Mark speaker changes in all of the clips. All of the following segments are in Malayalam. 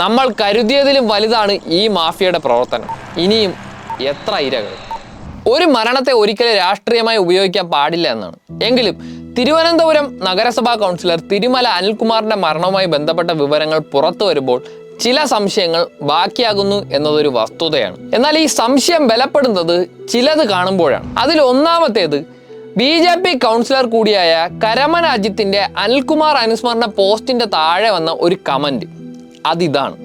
Speaker 1: നമ്മൾ കരുതിയതിലും വലുതാണ് ഈ മാഫിയയുടെ പ്രവർത്തനം. ഇനിയും എത്ര ഇരകൾ? ഒരു മരണത്തെ ഒരിക്കലും രാഷ്ട്രീയമായി ഉപയോഗിക്കാൻ പാടില്ല എന്നാണ്. എങ്കിലും തിരുവനന്തപുരം നഗരസഭാ കൗൺസിലർ തിരുമല അനിൽകുമാറിന്റെ മരണവുമായി ബന്ധപ്പെട്ട വിവരങ്ങൾ പുറത്തു വരുമ്പോൾ ചില സംശയങ്ങൾ ബാക്കിയാകുന്നു എന്നതൊരു വസ്തുതയാണ്. എന്നാൽ ഈ സംശയം ബലപ്പെടുന്നത് ചിലത് കാണുമ്പോഴാണ്. അതിൽ ഒന്നാമത്തേത് ബി ജെ പി കൗൺസിലർ കൂടിയായ കരമന അജിത്തിന്റെ അനിൽകുമാർ അനുസ്മരണ പോസ്റ്റിന്റെ താഴെ വന്ന ഒരു കമന്റ്. അതിതാണ്.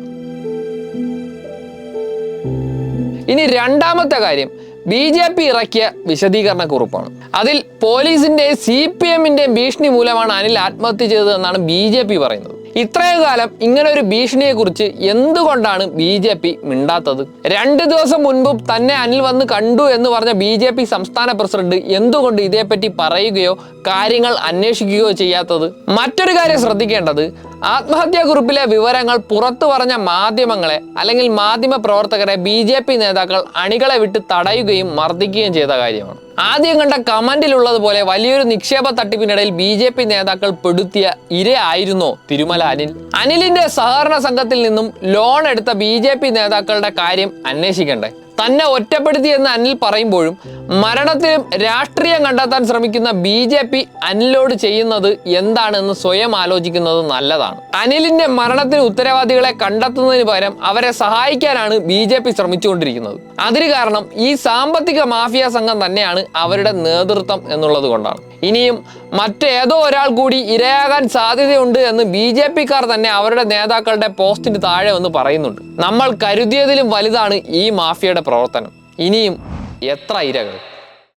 Speaker 1: ഇനി രണ്ടാമത്തെ കാര്യം ബി ജെ പി ഇറക്കിയ വിശദീകരണ കുറിപ്പാണ് അതിൽ പോലീസിന്റെ സി പി എമ്മിന്റെ ഭീഷണി മൂലമാണ് അനിൽ ആത്മഹത്യ ചെയ്തതെന്നാണ് ബി ജെ പി പറയുന്നത്. ഇത്രയും കാലം ഇങ്ങനെ ഒരു ഭീഷണിയെ കുറിച്ച് എന്തുകൊണ്ടാണ് ബി ജെ പി മിണ്ടാത്തത്? രണ്ട് ദിവസം മുൻപും തന്നെ അനിൽ വന്ന് കണ്ടു എന്ന് പറഞ്ഞ ബി ജെ പി സംസ്ഥാന പ്രസിഡന്റ് എന്തുകൊണ്ട് ഇതേപ്പറ്റി പറയുകയോ കാര്യങ്ങൾ അന്വേഷിക്കുകയോ ചെയ്യാത്തത്? മറ്റൊരു കാര്യം ശ്രദ്ധിക്കേണ്ടത് ആത്മഹത്യാക്കുറിപ്പിലെ വിവരങ്ങൾ പുറത്തു പറഞ്ഞ മാധ്യമങ്ങളെ അല്ലെങ്കിൽ മാധ്യമ പ്രവർത്തകരെ ബി ജെ പി നേതാക്കൾ അണികളെ വിട്ട് തടയുകയും മർദ്ദിക്കുകയും ചെയ്ത കാര്യമാണ്. ആദ്യം കണ്ട കമന്റിലുള്ളതുപോലെ വലിയൊരു നിക്ഷേപ തട്ടിപ്പിനിടയിൽ ബി ജെ പി നേതാക്കൾ പെടുത്തിയ ഇരയായിരുന്നോ തിരുമല അനിൽ. അനിലിന്റെ സഹകരണ സംഘത്തിൽ നിന്നും ലോൺ എടുത്ത ബി ജെ പി നേതാക്കളുടെ കാര്യം അന്വേഷിക്കണ്ടേ? തന്നെ ഒറ്റപ്പെടുത്തി എന്ന് അനിൽ പറയുമ്പോഴും മരണത്തിലും രാഷ്ട്രീയം കണ്ടെത്താൻ ശ്രമിക്കുന്ന ബി ജെ പി അനിലോട് ചെയ്യുന്നത് എന്താണെന്ന് സ്വയം ആലോചിക്കുന്നത് നല്ലതാണ്. അനിലിന്റെ മരണത്തിന് ഉത്തരവാദികളെ കണ്ടെത്തുന്നതിന് പകരം അവരെ സഹായിക്കാനാണ് ബി ജെ പി ശ്രമിച്ചുകൊണ്ടിരിക്കുന്നത്. അതിന് കാരണം ഈ സാമ്പത്തിക മാഫിയ സംഘം തന്നെയാണ് അവരുടെ നേതൃത്വം എന്നുള്ളത് കൊണ്ടാണ്. ഇനിയും മറ്റേതോ ഒരാൾ കൂടി ഇരയാകാൻ സാധ്യതയുണ്ട് എന്ന് ബി ജെ പിക്കാർ തന്നെ അവരുടെ നേതാക്കളുടെ പോസ്റ്റിന് താഴെ വന്ന് പറയുന്നുണ്ട്. നമ്മൾ കരുതിയതിലും വലുതാണ് ഈ മാഫിയയുടെ പ്രവർത്തനം. ഇനിയും എത്ര ഇരകൾ?